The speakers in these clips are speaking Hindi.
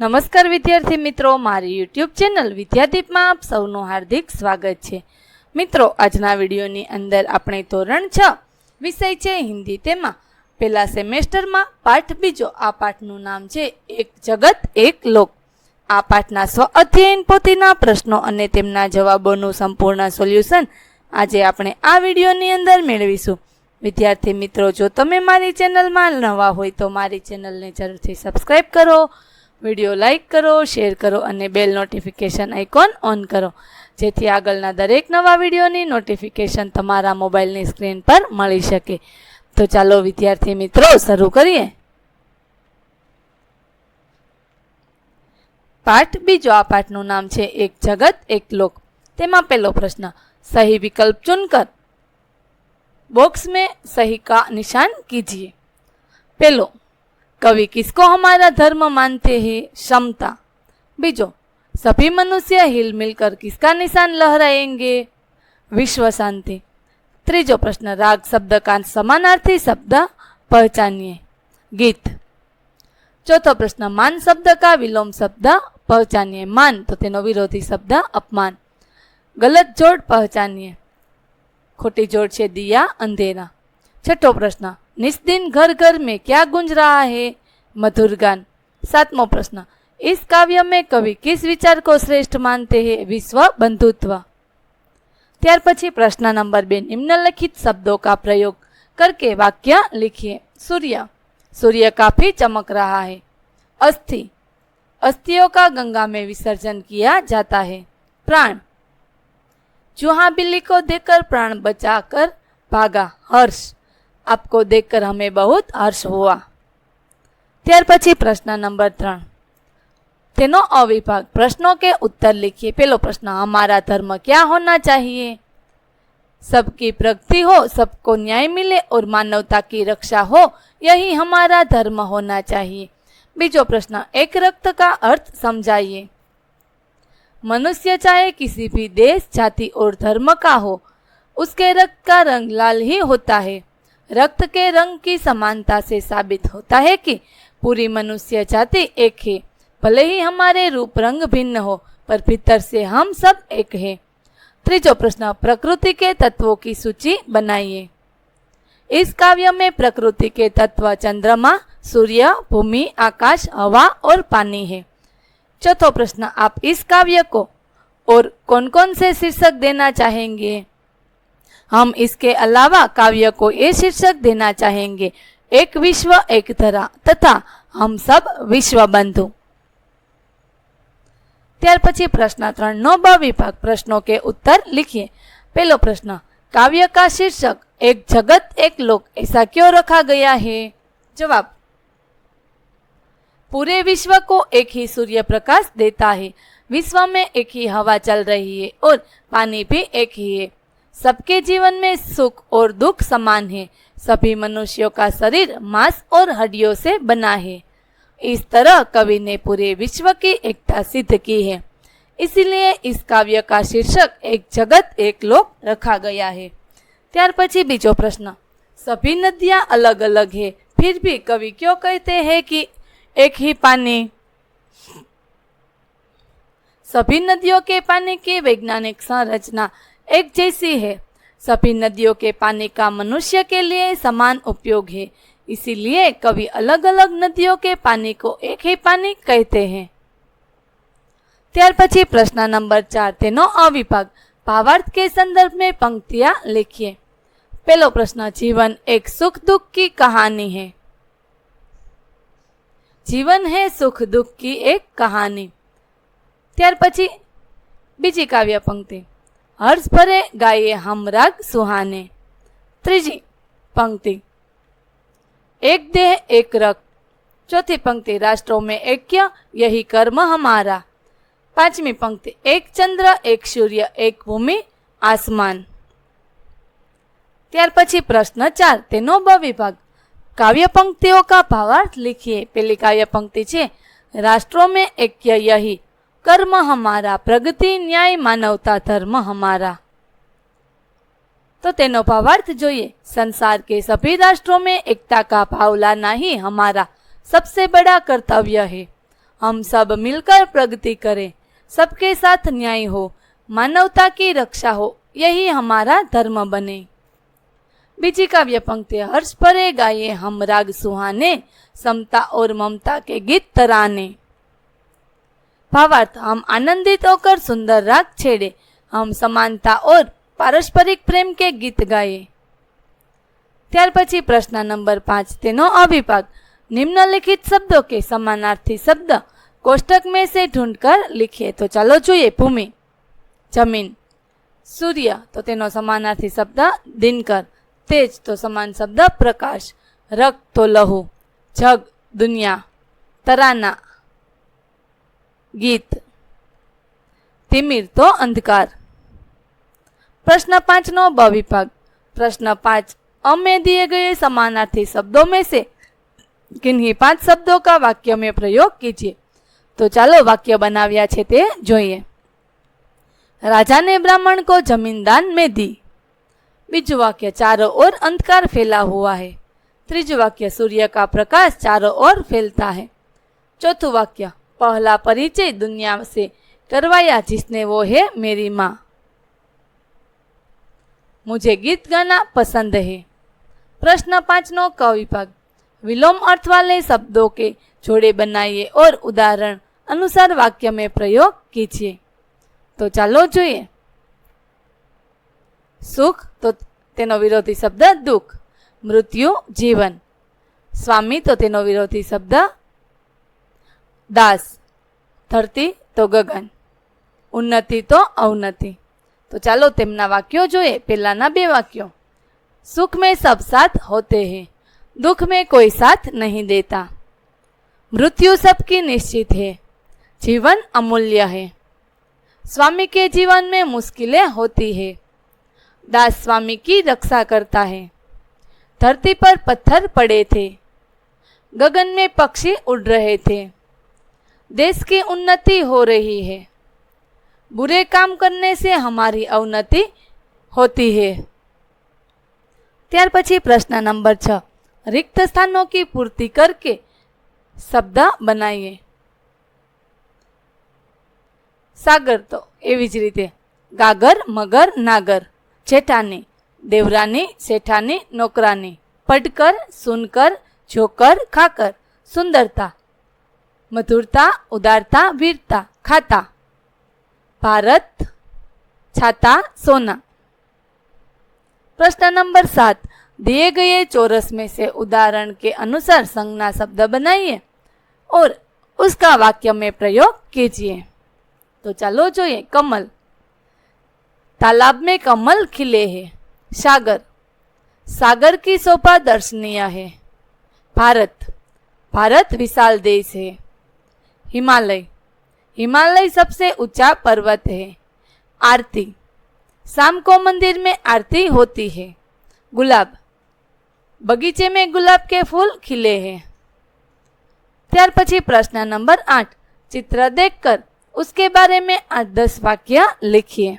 નમસ્કાર વિદ્યાર્થી મિત્રો, મારી યુટ્યુબ ચેનલ વિદ્યાદીપમાં આપ સૌનું હાર્દિક સ્વાગત છે. મિત્રો, આજના વિડીયોની અંદર આપણે ધોરણ છ વિષય છે હિન્દી તેમાં. પહેલા સેમેસ્ટરમાં પાઠ બીજો, આ પાઠનું નામ છે એક જગત, એક લોક. આ પાઠના સ્વ અધ્યયન પોતીના પ્રશ્નો અને તેમના જવાબોનું સંપૂર્ણ સોલ્યુશન આજે આપણે આ વિડીયોની અંદર મેળવીશું. વિદ્યાર્થી મિત્રો, જો તમે મારી ચેનલમાં નવા હોય તો મારી ચેનલને જરૂરથી સબસ્ક્રાઈબ કરો વીડિયો લાઇક કરો, શેર કરો અને બેલ નોટિફિકેશન આઇકોન ઓન કરો. જેથી આગળના દરેક નવા વિડીયોની નોટિફિકેશન તમારા મોબાઈલની સ્ક્રીન પર મળી શકે. તો ચાલો, વિદ્યાર્થી મિત્રો, શરૂ કરીએ. પાઠ બીજો આ પાઠનું નામ છે, એક જગત, એક લોક. તેમાં પહેલો પ્રશ્ન, સહી વિકલ્પ ચુનકર બોક્સ મેં સહી કા નિશાન કીજીએ. पहलो कवि किसको हमारा धर्म मानते हैं क्षमता बीजो सभी मनुष्य हिल मिलकर किसका निशान लहराएंगे विश्व शांति त्रीजो प्रश्न राग शब्द का समानार्थी शब्द पहचानिए गीत चौथो प्रश्न मान शब्द का विलोम शब्द पहचानिए मान तो तेनो विरोधी शब्द अपमान गलत जोड़ पहचानिए खोटी जोड़ છે दिया अंधेरा छठो प्रश्न निस्दिन घर घर में क्या गुंज रहा है मधुर गान सातमो प्रश्न इस काव्य में कवि किस विचार को श्रेष्ठ मानते हैं विश्व बंधुत्व ત્યાર પછી પ્રશ્ન નંબર બે निम्नलिखित शब्दों का प्रयोग करके वाक्य लिखिए सूर्य सूर्य काफी चमक रहा है अस्थि अस्थियों का गंगा में विसर्जन किया जाता है प्राण चूहा बिल्ली को देखकर प्राण बचाकर भागा हर्ष आपको देखकर हमें बहुत हर्ष हुआ ત્યાર પછી પ્રશ્ન નંબર ત્રણ તેનો અવિભાગ प्रश्नों के उत्तर लिखिए पहलो प्रश्न हमारा धर्म क्या होना चाहिए सबकी प्रगति हो सबको न्याय मिले और मानवता की रक्षा हो यही हमारा धर्म होना चाहिए बीजो प्रश्न एक रक्त का अर्थ समझाइए मनुष्य चाहे किसी भी देश जाति और धर्म का हो उसके रक्त का रंग लाल ही होता है रक्त के रंग की समानता से साबित होता है कि पूरी मनुष्य जाति एक है, भले ही हमारे रूप रंग भिन्न हो, पर भीतर से हम सब एक हैं। त्रीजो प्रश्न, प्रकृति के तत्वों की सूची बनाइए। इस काव्य में प्रकृति के तत्व चंद्रमा, सूर्य, भूमि, आकाश, हवा और पानी है। चौथो प्रश्न, आप इस काव्य को और कौन कौन से शीर्षक देना चाहेंगे? हम इसके अलावा काव्य को ये शीर्षक देना चाहेंगे एक विश्व एक धरा तथा हम सब विश्व बंधु ત્યાર પછી પ્રશ્ન ત્રણ નો બ વિભાગ પ્રશ્નો કે उत्तर लिखिए पहलो प्रश्न काव्य का शीर्षक एक जगत एक लोक ऐसा क्यों रखा गया है जवाब पूरे विश्व को एक ही सूर्य प्रकाश देता है विश्व में एक ही हवा चल रही है और पानी भी एक ही है सबके जीवन में सुख और दुख समान है सभी मनुष्यों का शरीर मांस और हड्डियों से बना है इस तरह कवि ने पूरे विश्व की एकता सिद्ध की है इसीलिए इस काव्य का शीर्षक एक जगत एक लोक रखा गया है ત્યાર પછી બીજો પ્રશ્ન सभी नदियाँ अलग अलग है फिर भी कवि क्यों कहते हैं कि एक ही पानी सभी नदियों के पानी की वैज्ञानिक संरचना एक जैसी है सभी नदियों के पानी का मनुष्य के लिए समान उपयोग है इसीलिए कवि अलग अलग नदियों के पानी को एक ही पानी कहते हैं ત્યાર પછી પ્રશ્ન નંબર ચાર તેનો અવિભાગ ભાવાર્થ के संदर्भ में पंक्तियां लिखिए पहलो प्रश्न जीवन एक सुख दुख की कहानी है जीवन है सुख दुख की एक कहानी ત્યાર પછી બીજી કાવ્ય પંક્તિ હર્ષ ભરે, ગાઈએ હમરાગ સુહાને. ત્રીજી પંક્તિ. એક દેહ, એક રક્ત ચોથી પંક્તિ, રાષ્ટ્રો મેં એક્ય, યહી કર્મ હમારા. પાંચમી પંક્તિ, એક ચંદ્ર, એક સૂર્ય, એક ભૂમિ, આસમાન. ત્યાર પછી પ્રશ્ન ચાર, તેનો બ વિભાગ. કાવ્ય પંક્તિઓ કા ભાવાર્થ લિખીએ. પેલી કાવ્ય પંક્તિ છે, રાષ્ટ્રો મેં એક્ય, યહી कर्म हमारा प्रगति न्याय मानवता धर्म हमारा तो तेनो भावार्थ જોઈએ संसार के सभी राष्ट्रों में एकता का भाव लाना ही हमारा सबसे बड़ा कर्तव्य है हम सब मिलकर प्रगति करें सबके साथ न्याय हो मानवता की रक्षा हो यही हमारा धर्म बने बीजी काव्य पंक्ति हर्ष परे गाये हम राग सुहाने समता और ममता के गीत तराने भावार्थ हम आनंदित होकर सुंदर राग छेड़े हम समानता और पारस्परिक प्रेम के गीत गाए ત્યાર પછી પ્રશ્ન નંબર પાંચ તેનો અવિભાગ નિમ્નલિખિત શબ્દો કે સમાનાર્થી શબ્દ કોષ્ટક में से ढूंढकर लिखिए તો ચાલો જોઈએ ભૂમિ જમીન સૂર્ય તો તેનો સમાનાર્થી શબ્દ દિનકર તેજ તો સમાન શબ્દ પ્રકાશ રક્ત તો લહુ જગ દુનિયા તરાના ગીત तिमिर तो अंधकार प्रश्न पांच नो ब विभाग प्रश्न पांच अमे दिए गए समानार्थी शब्दों में से किन्हीं पांच शब्दों का वाक्य में प्रयोग कीजिए तो चलो वाक्य बनाव्या छे ते જોઈએ राजा ने ब्राह्मण को जमीन दान में दी बीजू वाक्य चारों ओर अंधकार फैला हुआ है त्रीजू वाक्य सूर्य का प्रकाश चारों ओर फैलता है चौथू वाक्य पहला परिचय दुनिया से करवाया जिसने वो है मेरी माँ मुझे गीत गाना पसंद है प्रश्न पांच नो क विभाग विलोम अर्थ वाले शब्दों के जोड़े बनाइए और उदाहरण अनुसार वाक्य में प्रयोग कीजिए तो ચાલો જોઈએ સુખ તો તેનો વિરોધી શબ્દ દુઃખ મૃત્યુ જીવન સ્વામી તો તેનો વિરોધી શબ્દ દાસ ધરતી તો ગગન ઉન્નતિ તો અવનતિ તો ચાલો તેમના વાક્યો જોઈએ પહેલાના બે વાક્યો सुख में सब साथ होते हैं दुख में कोई साथ नहीं देता मृत्यु सबकी निश्चित है जीवन अमूल्य है स्वामी के जीवन में मुश्किलें होती है दास स्वामी की रक्षा करता है धरती पर पत्थर पड़े थे गगन में पक्षी उड़ रहे थे देश की उन्नति हो रही है बुरे काम करने से हमारी अवनति होती है ત્યાર પછી પ્રશ્ન નંબર છ रिक्त स्थानों की पूर्ति करके શબ્દ બનાવીએ સાગર તો એવી જ રીતે ગાગર મગર નાગર જેઠાની દેવરાની શેઠાની નોકરાની પડકર સુનકર જોકર ખાકર સુંદરતા મધુરતા ઉદારતા વીરતા ખાતા ભારત છાતા સોના प्रश्न नंबर सात दिए गए चौरस में से उदाहरण के अनुसार संज्ञा शब्द बनाइए और उसका वाक्य में प्रयोग कीजिए तो चलो જોઈએ कमल तालाब में कमल खिले हैं सागर सागर की शोभा दर्शनीय है भारत भारत विशाल देश है हिमालय हिमालय सबसे ऊंचा पर्वत है आरती शाम को मंदिर में आरती होती है गुलाब बगीचे में गुलाब के फूल खिले हैं ત્યાર પછી પ્રશ્ન નંબર આઠ चित्र देखकर उसके बारे में आठ दस वाक्य लिखिए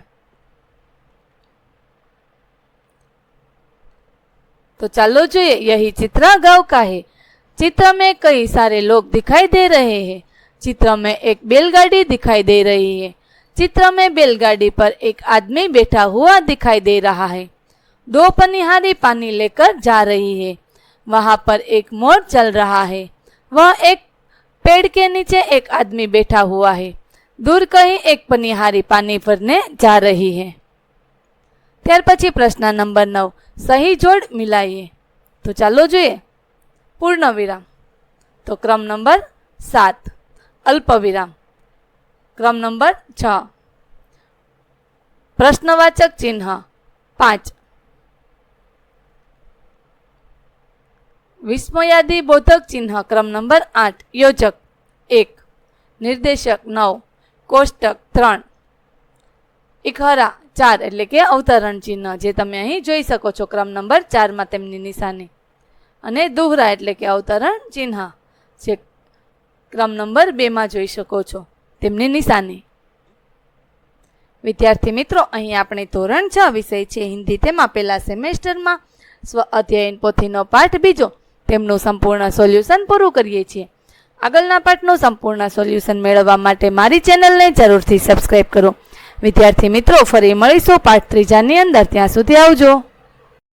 तो चलो જોઈએ यही चित्र गांव का है चित्र में कई सारे लोग दिखाई दे रहे हैं चित्र में एक बैलगाड़ी दिखाई दे रही है चित्र में बैलगाड़ी पर एक आदमी बैठा हुआ दिखाई दे रहा है दो पनिहारी पानी लेकर जा रही है वहां पर एक मोर चल रहा है वह एक पेड़ के नीचे एक आदमी बैठा हुआ है दूर कहीं एक पनिहारी पानी भरने जा रही है ત્યાર પછી પ્રશ્ન નંબર નવ સહી જોડ મિલાઈએ તો ચાલો જોઈએ પૂર્ણ વિરામ તો ક્રમ નંબર સાત અલ્પ વિરામ ક્રમ નંબર છ. પ્રશ્નવાચક ચિહ્ન પાંચ. વિસ્મયાદી બોધક ચિહ્ન ક્રમ નંબર આઠ. યોજક એક. નિર્દેશક નવ. કોષ્ટક ત્રણ. ઇખરા ચાર એટલે કે અવતરણ ચિહ્ન જે તમે અહીં જોઈ શકો છો ક્રમ નંબર ચારમાં તેમની નિશાની. અને દુહરા એટલે કે અવતરણ ચિહ્ન. જે ક્રમ નંબર બેમાં જોઈ શકો છો. તેમની નિશાની. વિદ્યાર્થી મિત્રો, અહીં આપણે ધોરણ છ વિષય છે. હિન્દી તેમાં પહેલા સેમેસ્ટરમાં સ્વ અધ્યયન પોથીનો પાઠ બીજો. તેમનું સંપૂર્ણ સોલ્યુશન પૂરું કરીએ છીએ. આગળના પાઠનું સંપૂર્ણ સોલ્યુશન મેળવવા માટે મારી ચેનલને જરૂરથી સબસ્ક્રાઇબ કરો. વિદ્યાર્થી મિત્રો, ફરી મળીશું પાઠ ત્રીજાની અંદર. ત્યાં સુધી આવજો.